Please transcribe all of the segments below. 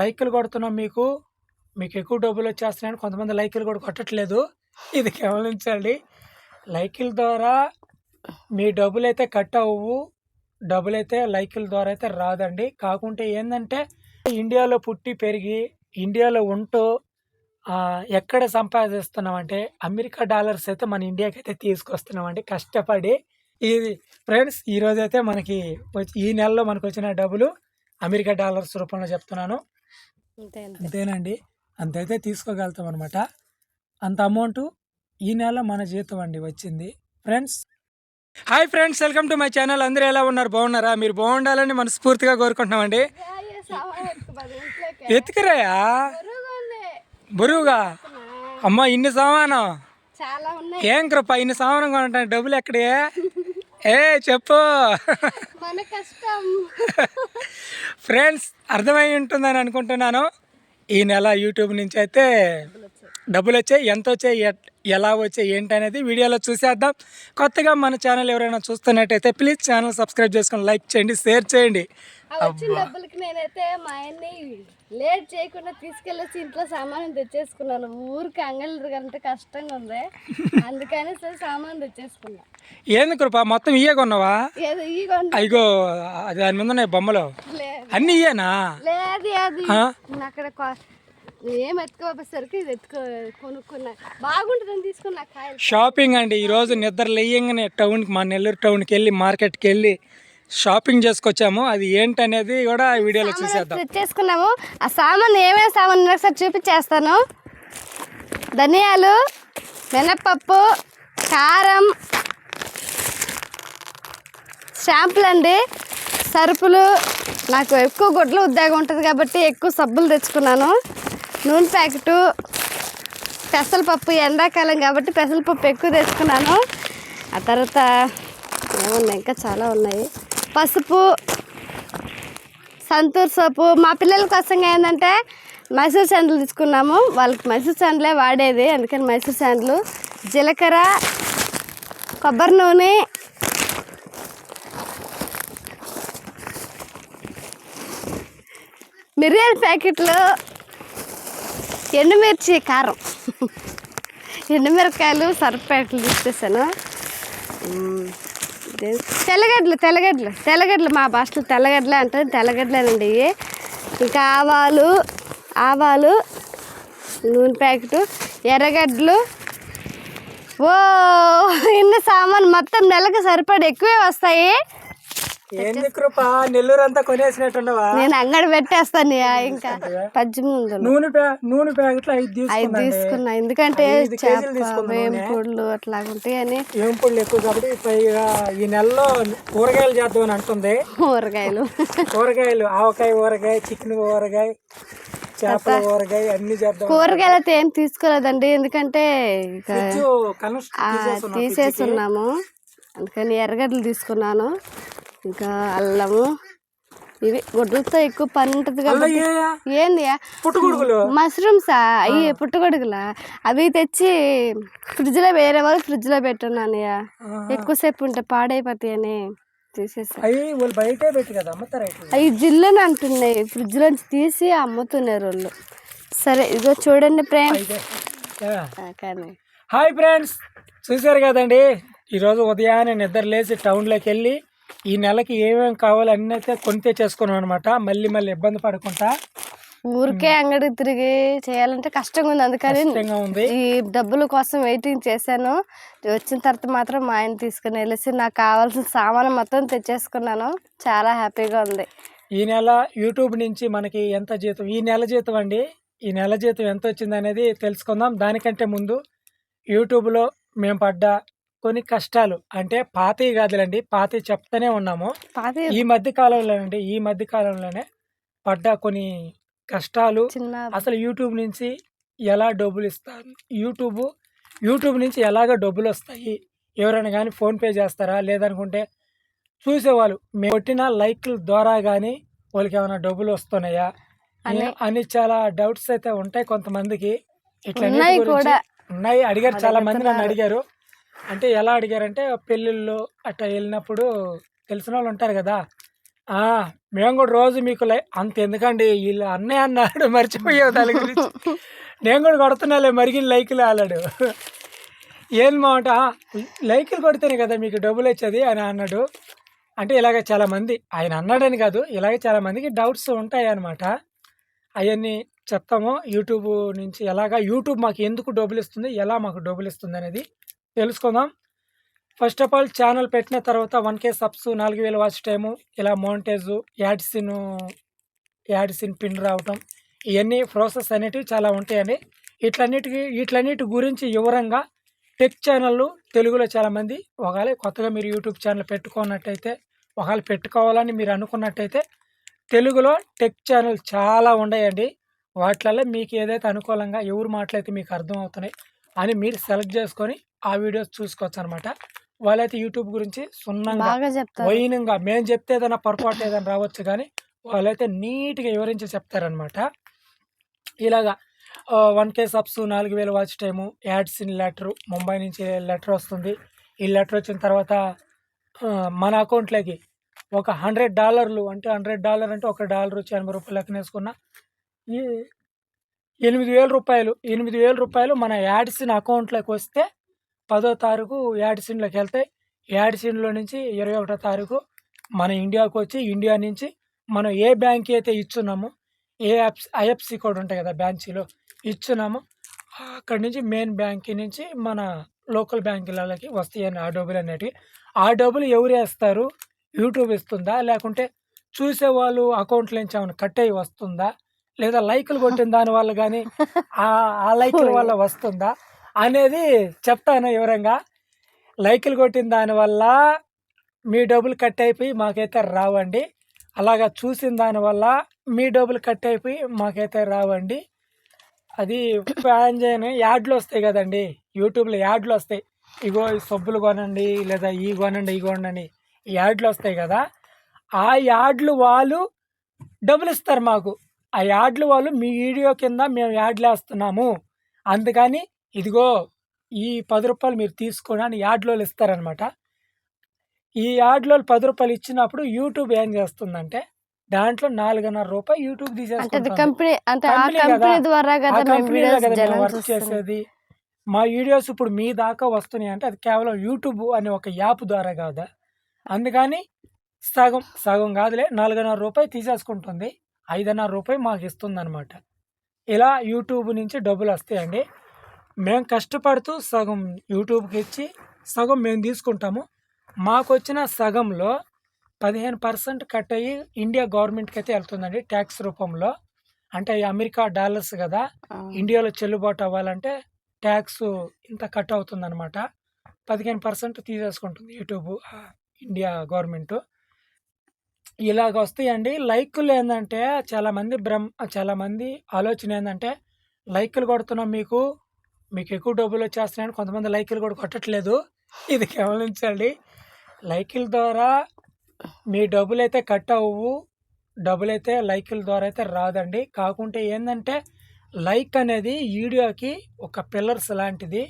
లైకులు కొడుతున్నాం మీకు. మీకు ఎక్కువ డబ్బులు వచ్చేస్తున్నాయని కొంతమంది లైకులు కూడా కొట్టట్లేదు. ఇది గమనించండి. లైక్ల ద్వారా మీ డబ్బులు అయితే కట్ అవ్వు డబ్బులు అయితే లైకుల ద్వారా అయితే రాదండి. కాకుంటే ఏంటంటే ఇండియాలో పుట్టి పెరిగి ఇండియాలో ఉంటూ ఎక్కడ సంపాదిస్తున్నామంటే అమెరికా డాలర్స్ అయితే మన ఇండియాకి అయితే తీసుకొస్తున్నామండి. కష్టపడి ఇది ఫ్రెండ్స్ ఈరోజైతే మనకి ఈ నెలలో మనకు వచ్చిన డబ్బులు అమెరికా డాలర్స్ రూపంలో చెప్తున్నాను. అంతేనండి. అంతైతే తీసుకోగలుగుతాం అనమాట అంత అమౌంట్ ఈ నెల మన జీతం అండి వచ్చింది. Friends hi friends welcome to my channel. అందరూ ఎలా ఉన్నారు? బాగున్నారా? మీరు బాగుండాలని మనస్ఫూర్తిగా కోరుకుంటున్నామండి. ఎత్తుకురాయా? బరువుగా? అమ్మ ఇన్ని సామానం. ఏం కృప ఇన్ని సామానం కొనటానికి డబ్బులు ఎక్కడే? ఏ చెప్పు. మన కష్టం. ఫ్రెండ్స్ అర్థమై ఉంటుందని అనుకుంటున్నాను. ఈ నెల యూట్యూబ్ నుంచి అయితే డబ్బులు వచ్చాయి ఎంత వచ్చాయి ఎలా వచ్చాయి ఏంటి అనేది వీడియోలో చూసేద్దాం. కొత్తగా మన ఛానల్ ఎవరైనా చూస్తున్నట్టయితే ప్లీజ్ ఛానల్ సబ్స్క్రైబ్ చేసుకొని లైక్ చేయండి షేర్ చేయండి. డబ్బులకి నేనైతే మా ఆయన్ని లేట్ చేయకుండా తీసుకెళ్ళొచ్చి ఇంట్లో సామాను తెచ్చేసుకున్నాను. ఊరికి అంగళ్ళు కంటే కష్టంగా ఉంది. అందుకని సరే సామాను తెచ్చేసుకున్నా. ఏంది కృప మొత్తం ఇయ్యే కొన్నావా? అయ్యో అది దాని మీద బొమ్మలు. అన్నీ ఇయ్యేనా? లేదు అది. అక్కడ ఏం ఎత్తుకోపోయేసరికి ఇది ఎత్తుకో కొనుక్కున్నా. బాగుంటుందని తీసుకున్నా కాయలు. షాపింగ్ అండి ఈరోజు నిద్ర లేయంగానే టౌన్కి మా నెల్లూరు టౌన్కి వెళ్ళి మార్కెట్కి వెళ్ళి షాపింగ్ చేసుకొచ్చాము. అది ఏంటనేది కూడా వీడియోలో చూసేద్దాం. తెచ్చేసుకున్నాము. ఆ సామాన్ ఏమేమి సామాన్ ఉన్నాయో ఒకసారి చూపించేస్తాను. ధనియాలు మినప్పప్పు కారం షాంపులు అండి. సరుపులు. నాకు ఎక్కువ గుడ్లు ఉద్యోగం ఉంటుంది కాబట్టి ఎక్కువ సబ్బులు తెచ్చుకున్నాను. నూనె ప్యాకెటు పెసరపప్పు ఎండాకాలం కాబట్టి పెసరపప్పు ఎక్కువ తెచ్చుకున్నాను. ఆ తర్వాత ఏమున్నాయి ఇంకా చాలా ఉన్నాయి. పసుపు సంతూర్ సోపు. మా పిల్లల కోసం ఏంటంటే మైసూర్ శాండ్లు తీసుకున్నాము. వాళ్ళకి మైసూర్ శాండ్లే వాడేది అందుకని మైసూర్ శాండ్లు. జీలకర్ర కొబ్బరి నూనె మిరియాల ప్యాకెట్లు ఎండుమిర్చి కారం. ఎండుమిరకాయలు సరిపేటలు తీసేసాను. తెల్లగడ్డలు తెల్లగడ్డలు తెల్లగడ్డలు మా భాషలో తెల్లగడ్డలే అంటారు తెల్లగడ్డలేనండి ఇవి. ఇంకా ఆవాలు ఆవాలు నూనె ప్యాకెట్ ఎర్రగడ్డలు. ఓ ఇన్ని సామాన్ మొత్తం నెలకు సరిపడి ఎక్కువే వస్తాయి. ఏంది కృప? నెల్లూరు అంతా కొనేసినట్టున్నావా? నేను అంగడి పెట్టేస్తాను ఇక పద్దెనిమిది నూనె నూనె ప్యాకెట్లు ఐదు ఐదు తీసుకున్నా. ఎందుకంటే వేంపుళ్ళు అట్లా ఉంటాయని ఏంపుళ్ళు ఎక్కువ కాబట్టి పైగా ఈ నెలలో కూరగాయలు చేద్దామని అంటుంది. కూరగాయలు కూరగాయలు ఆవకాయ ఊరగాయ చికెన్ ఊరగాయ చేపల ఊరగాయ అన్ని చేద్దాం. కూరగాయలు అయితే ఏం తీసుకోలేదండి. ఎందుకంటే తీసేస్తున్నాము అందుకని ఎర్రగడ్డలు తీసుకున్నాను. ఇంకా అల్లము. ఇవి గుడ్లతో ఎక్కువ పని ఉంటుంది కాబట్టి ఏంది మష్రూమ్సా? అవి పుట్టగొడుగులా అవి తెచ్చి ఫ్రిడ్జ్లో వేరే వాళ్ళు ఫ్రిడ్జ్లో పెట్టున్నాను ఇక. ఎక్కువసేపు ఉంటే పాడైపోతాయి అని అవి జిల్లని అంటున్నాయి. ఫ్రిడ్జ్లోంచి తీసి అమ్ముతున్నారు వాళ్ళు. సరే ఇదిగో చూడండి ప్రేమ్ కానీ. Hi friends. చూశారు కదండి? ఈరోజు ఉదయాన్నే నిద్ర లేచి టౌన్లోకి వెళ్ళి ఈ నెలకి ఏమేమి కావాలో అన్నీ అయితే కొని తెచ్చేసుకున్నాం అనమాట మళ్ళీ మళ్ళీ ఇబ్బంది పడకుండా. ఊరికే అంగడి తిరిగి చేయాలంటే కష్టంగా ఉంది. అందుకని ఉంది. ఈ డబ్బుల కోసం వెయిటింగ్ చేశాను. వచ్చిన తర్వాత మాత్రం మా ఆయన తీసుకుని వెళ్ళేసి నాకు కావాల్సిన సామాను మొత్తం తెచ్చేసుకున్నాను. చాలా హ్యాపీగా ఉంది. ఈ నెల యూట్యూబ్ నుంచి మనకి ఎంత జీతం? ఈ నెల జీతం అండి. ఈ నెల జీతం ఎంత వచ్చింది అనేది తెలుసుకుందాం. దానికంటే ముందు యూట్యూబ్లో మేము పడ్డ కొన్ని కష్టాలు. అంటే పాతవి కాదులండి పాతవి చెప్తానే ఉన్నాము. పాత ఈ మధ్య కాలంలోనండి ఈ మధ్య కాలంలోనే పడ్డ కొన్ని కష్టాలు చిన్న అసలు యూట్యూబ్ నుంచి ఎలా డబ్బులు ఇస్తారు యూట్యూబ్ యూట్యూబ్ నుంచి ఎలాగ డబ్బులు వస్తాయి ఎవరైనా కానీ ఫోన్పే చేస్తారా? లేదనుకుంటే చూసేవాళ్ళు. మేము కొట్టిన లైక్ల ద్వారా కానీ వాళ్ళకి ఏమైనా డబ్బులు వస్తున్నాయా అనే- ఏ- అని చాలా డౌట్స్ అయితే ఉంటాయి కొంతమందికి. ఇట్లా ఉన్నాయి కూడా. ఉన్నాయి. అడిగారు చాలా మంది నన్ను అడుగుతున్నారు. అడిగారు. అంటే ఎలా అడిగారంటే పెళ్ళిళ్ళు అట్లా వెళ్ళినప్పుడు తెలిసిన వాళ్ళు ఉంటారు కదా ఆ! మేము కూడా రోజు మీకు లై అంత ఎందుకండి వీళ్ళు అన్నయ్య అన్నాడు మర్చిపోయావు దాని గురించి. నేను కూడా కొడుతున్నాలే మరిగిన లైకులు ఆలాడు. ఏం మాట లైకులు కొడితేనే కదా మీకు డబ్బులు వచ్చేది అని అన్నాడు. అంటే ఇలాగ చాలామంది ఆయన అన్నాడని కాదు. ఇలాగే చాలామందికి డౌట్స్ ఉంటాయి అన్నమాట అవన్నీ చెప్తాము. యూట్యూబ్ నుంచి ఎలాగా యూట్యూబ్ మాకు ఎందుకు డబ్బులు ఇస్తుంది ఎలా మాకు డబ్బులు ఇస్తుందనేది తెలుసుకుందాం. ఫస్ట్ ఆఫ్ ఆల్ ఛానల్ పెట్టిన తర్వాత one K subs, 4,000 watch time, ఇలా మౌంటేజు యాడ్సిను యాడ్సిన్ పిన్ రావటం, ఇవన్నీ ప్రాసెస్ అనేటివి చాలా ఉంటాయండి. ఇట్లన్నిటికి ఇట్లన్నిటి గురించి వివరంగా టెక్ ఛానళ్ళు తెలుగులో చాలామంది ఒకవేళ కొత్తగా మీరు యూట్యూబ్ ఛానల్ పెట్టుకున్నట్టయితే, ఒకవేళ పెట్టుకోవాలని మీరు అనుకున్నట్టయితే తెలుగులో టెక్ ఛానల్ చాలా ఉన్నాయండి. వాటిలల్లో మీకు ఏదైతే అనుకూలంగా ఎవరు మాటలైతే మీకు అర్థమవుతున్నాయి అని మీరు సెలెక్ట్ చేసుకొని ఆ వీడియోస్ చూసుకోవచ్చనమాట. వాళ్ళైతే యూట్యూబ్ గురించి సున్నంగా, బాగా చెప్తారు. వైనంగా మేము చెప్తే ఏదైనా పొరపాటు ఏదైనా రావచ్చు గానీ, వాళ్ళైతే నీట్‌గా వివరించి చెప్తారనమాట. ఇలాగా ఆహ్, 1,000 subs, 4,000 watch time, AdSense letter Mumbai నుంచి లెటర్ వస్తుంది. ఈ లెటర్ వచ్చిన తర్వాత మన అకౌంట్‌లోకి ఒక $100 అంటే $100 అంటే ఒక డాలర్ వచ్చి రూ. 80 లెక్కనేసుకున్న ఈ రూ. 8,000 8,000 మన యాడ్సిన్ అకౌంట్‌లోకి వస్తే పదో తారీఖు యాడ్సిన్‌లోకి వెళ్తాయి. యాడ్సిన్‌లో నుంచి 21 తారీఖు మన ఇండియాకి వచ్చి ఇండియా నుంచి మనం ఏ బ్యాంక్‌కి అయితే ఇచ్చున్నామో, ఏ యాప్స్ ఐఎఫ్‌సి కోడ్ ఉంటాయి కదా! బ్యాంక్‌లో ఇచ్చున్నామో అక్కడి నుంచి మెయిన్ బ్యాంక్ నుంచి మన లోకల్ బ్యాంకులలోకి వస్తాయండి ఆ డబ్బులనేటివి. ఆ డబ్బులు ఎవరేస్తారు? యూట్యూబ్ ఇస్తుందా? లేకుంటే చూసేవాళ్ళు అకౌంట్‌లో నుంచి ఏమైనా కట్ అయ్యి వస్తుందా? లేదా లైకులు కొట్టిన దాని వల్ల ఆహ్, ఆ లైకుల వల్ల వస్తుందా? అనేది చెప్తాను వివరంగా. లైకులు కొట్టిన దానివల్ల మీ డబ్బులు కట్ అయిపోయి మాకైతే రావండి. అలాగా చూసిన దానివల్ల మీ డబ్బులు కట్ అయిపోయి మాకైతే రావండి. అది ప్యాన్ చేయను యాడ్లు వస్తాయి కదండి యూట్యూబ్‌లో యాడ్లు వస్తాయి. ఇగో ఈ సబ్బులు కొనండి, లేదా ఈ కొనండి, ఈ కొనండి యాడ్లు వస్తాయి కదా! ఆ యాడ్లు వాళ్ళు డబ్బులిస్తారు మాకు. ఆ యాడ్లు వాళ్ళు మీ వీడియో కింద మేము యాడ్లు వేస్తున్నాము అందుకని ఇదిగో ఈ రూ. 10 మీరు తీసుకోండి అని యాడ్లోళ్ళు ఇస్తారనమాట. ఈ యాడ్లోళ్ళు రూ. 10 ఇచ్చినప్పుడు యూట్యూబ్ ఏం చేస్తుందంటే దాంట్లో రూ. 4.5 యూట్యూబ్ అంటే అంటే జనం వర్క్. చేసేది. మా వీడియోస్ ఇప్పుడు మీ దాకా వస్తున్నాయంటే అది కేవలం యూట్యూబ్ అనే ఒక యాప్ ద్వారా కాదా! అందుకని సగం, సగం కాదులే రూ. 4.5 తీసేసుకుంటుంది. రూ. 5.5 మాకిస్తుందనమాట. ఇలా యూట్యూబ్ నుంచి డబ్బులొస్తాయండి. మేము కష్టపడుతూ సగం యూట్యూబ్‌కి ఇచ్చి, సగం మేము తీసుకుంటాము. మాకొచ్చిన సగంలో 15% కట్ అయ్యి ఇండియా గవర్నమెంట్‌కైతే వెళ్తుందండి టాక్స్ రూపంలో. అంటే అమెరికా డాలర్స్ కదా! ఇండియాలో చెల్లుబాటు అవ్వాలంటే టాక్స్ ఇంత కట్ అవుతుందనమాట. 15% తీసేసుకుంటుంది యూట్యూబ్ ఇండియా గవర్నమెంటు. ఇలాగ వస్తాయండి. లైకులు ఏందంటే చాలామంది భ్రమ్ చాలామంది ఆలోచన ఏందంటే లైకులు కొడుతున్నాం మీకు, మీకు ఎక్కువ డబ్బులొచ్చేస్తున్నాయని కొంతమంది లైకులు కూడా కొట్టట్లేదు. ఇది గమనించండి. లైకుల ద్వారా మీ డబ్బులైతే కట్ అవ్వవు. డబ్బులైతే లైకుల ద్వారా అయితే రాదండి. కాకుంటే ఏందంటే లైక్ అనేది వీడియోకి ఒక పిల్లర్స్ లాంటిది.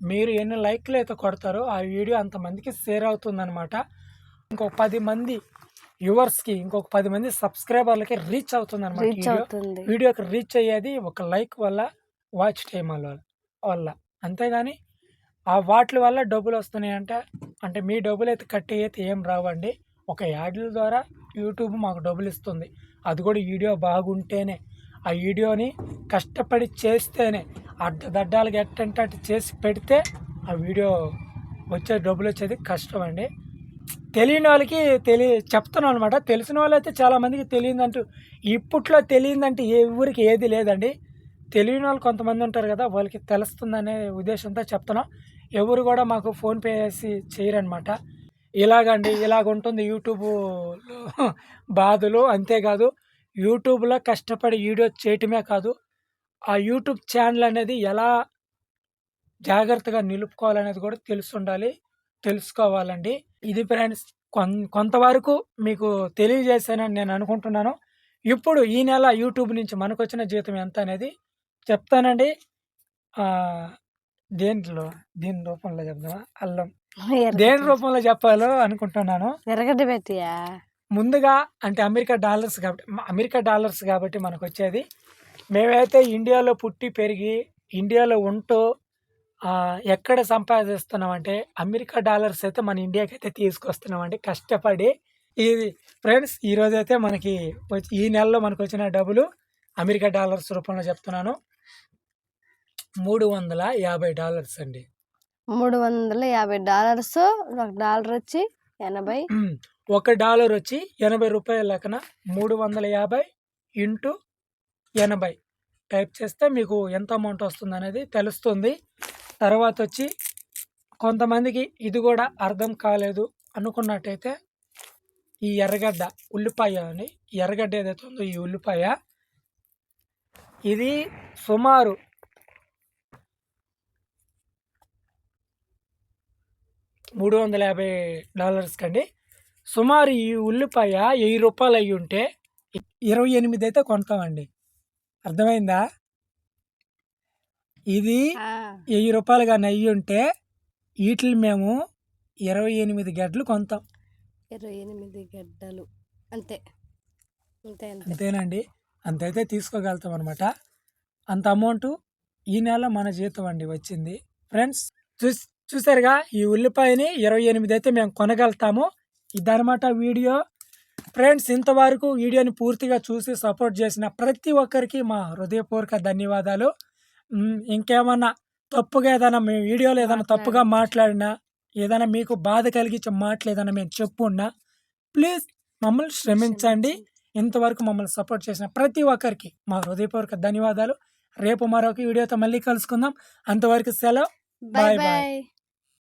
మీరు ఎన్ని లైకులైతే కొడతారో ఆ వీడియో అంతమందికి షేర్ అవుతుందనమాట. ఇంకొక 10 మంది వ్యూవర్స్‌కి ఇంకొక 10 మంది సబ్స్క్రైబర్‌లకి రీచ్. అవుతుంది. వీడియోకి రీచ్ అయ్యేది ఒక లైక్ వల్ల, వాచ్ టైమ్ వల్ల వల్ల. అంతేగాని ఆ వాటి వల్ల డబ్బులు వస్తున్నాయి అంటే మీ డబ్బులు అయితే కట్ అయితే ఏం రావండి. ఒక యాడ్ల ద్వారా యూట్యూబ్ మాకు డబ్బులిస్తుంది. అది కూడా వీడియో బాగుంటేనే. ఆ వీడియోని కష్టపడి చేస్తేనే అడ్డదడ్డాలుగా ఎట్టంటే అటు చేసి పెడితే ఆ వీడియో వచ్చే అండి తెలియని వాళ్ళకి తెలియ చెప్తున్నా అనమాట. తెలిసిన వాళ్ళైతే చాలామందికి తెలియదంటూ ఇప్పట్లో తెలియదంటే ఎవరికి ఏది లేదండి. తెలియనోళ్ళు కొంతమంది ఉంటారు కదా! వాళ్ళకి తెలుస్తుందనే ఉద్దేశంతో చెప్తున్నాం. ఎవరు కూడా మాకు ఫోన్‌పే చేసి చేయరనమాట. ఇలాగండి ఇలాగుంటుంది యూట్యూబులో బాధలు. అంతేకాదు యూట్యూబ్‌లో కష్టపడి వీడియో చేయటమే కాదు, ఆ యూట్యూబ్ ఛానల్ అనేది ఎలా జాగ్రత్తగా నిలుపుకోవాలనేది కూడా తెలుసుండాలి తెలుసుకోవాలండి. ఇది ఫ్రెండ్స్ కొం కొంతవరకు మీకు తెలియజేశానని నేను అనుకుంటున్నాను. ఇప్పుడు ఈ నెల యూట్యూబ్ నుంచి మనకొచ్చిన జీతం ఎంత అనేది చెప్తానండి. దేంట్లో దీని రూపంలో చెప్దామా? అల్లం. దేని. రూపంలో చెప్పాలో అనుకుంటున్నాను. ఎర్రగడ్డ పెట్టియా? ముందుగా అంటే అమెరికా డాలర్స్ కాబట్టి అమెరికా డాలర్స్ కాబట్టి మనకు వచ్చేది మేమైతే ఇండియాలో పుట్టి పెరిగి ఇండియాలో ఉంటూ ఎక్కడ సంపాదిస్తున్నామంటే అమెరికా డాలర్స్ అయితే మన ఇండియాకి అయితే తీసుకొస్తున్నామండి కష్టపడి ఇది ఫ్రెండ్స్ ఈరోజు అయితే మనకి ఈ నెలలో మనకు వచ్చిన డబ్బులు అమెరికా డాలర్స్ రూపంలో చెప్తున్నాను మూడు వందల యాభై డాలర్స్ అండి. మూడు వందల యాభై డాలర్స్ ఒక డాలర్ వచ్చి ఎనభై. ఒక డాలర్ వచ్చి ఎనభై రూపాయల లెక్కన మూడు వందల యాభై ఇంటూ ఎనభై. టైప్ చేస్తే మీకు ఎంత అమౌంట్ వస్తుంది అనేది తెలుస్తుంది. తర్వాత వచ్చి కొంతమందికి ఇది కూడా అర్థం కాలేదు అనుకున్నట్టయితే ఈ ఎర్రగడ్డ ఉల్లిపాయ అని ఎర్రగడ్డ ఏదైతే ఉందో ఈ ఉల్లిపాయ. ఇది సుమారు మూడు వందల యాభై డాలర్స్ కండి. సుమారు ఈ ఉల్లిపాయ వెయ్యి రూపాయలు అయ్యి ఉంటే ఇరవై ఎనిమిది అయితే కొంటామండి. అర్థమైందా? ఇది వెయ్యి రూపాయలు కానీ అయ్యి ఉంటే వీటిని మేము ఇరవై ఎనిమిది గడ్డలు కొంటాం. ఇరవై ఎనిమిది గడ్డలు. అంతే. అంతే అంతేనండి. అంతైతే తీసుకోగలుగుతాం అనమాట అంత అమౌంట్ ఈ నెల మన జీతం అండి వచ్చింది. ఫ్రెండ్స్ చూస్ చూసారుగా ఈ ఉల్లిపాయని ఇరవై ఎనిమిది అయితే మేము కొనగలుగుతాము. ఇదనమాట వీడియో. ఫ్రెండ్స్ ఇంతవరకు వీడియోని పూర్తిగా చూసి సపోర్ట్ చేసిన ప్రతి ఒక్కరికి మా హృదయపూర్వక ధన్యవాదాలు. ఇంకేమన్నా తప్పుగా ఏదైనా మీ వీడియోలో ఏదైనా తప్పుగా మాట్లాడినా ఏదైనా మీకు బాధ కలిగించే మాటలు ఏదైనా మేము చెప్పున్నా ప్లీజ్ మమ్మల్ని క్షమించండి. ఇంతవరకు మమ్మల్ని సపోర్ట్ చేసిన ప్రతి ఒక్కరికి మా హృదయపూర్వక ధన్యవాదాలు. రేపు మరొక వీడియోతో మళ్ళీ కలుసుకుందాం. అంతవరకు సెలవు. బాయ్. బాయ్.